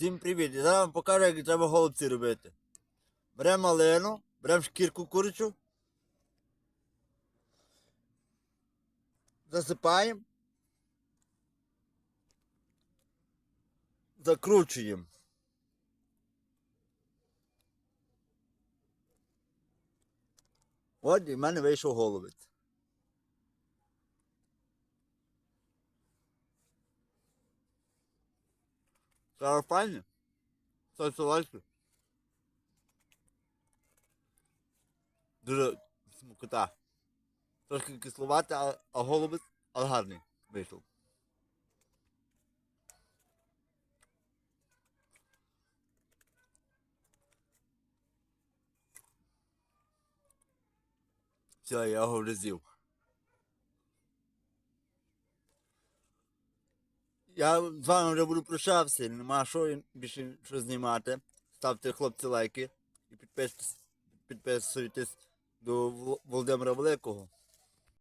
Всім привіт! Я зараз вам покажу, як треба голубці робити. Беремо малину, беремо шкірку курячу, засипаємо, закручуємо. От і в мене вийшов голубець. Це солодке. Дуже смакота. Трошки кисловате, а, а голубець, але гарний вийшов. Все, я його вже Я з вами вже буду прощався, нема що більше що знімати. Ставте хлопці лайки і підписуйтесь, підписуйтесь до Вол- Володимира Великого.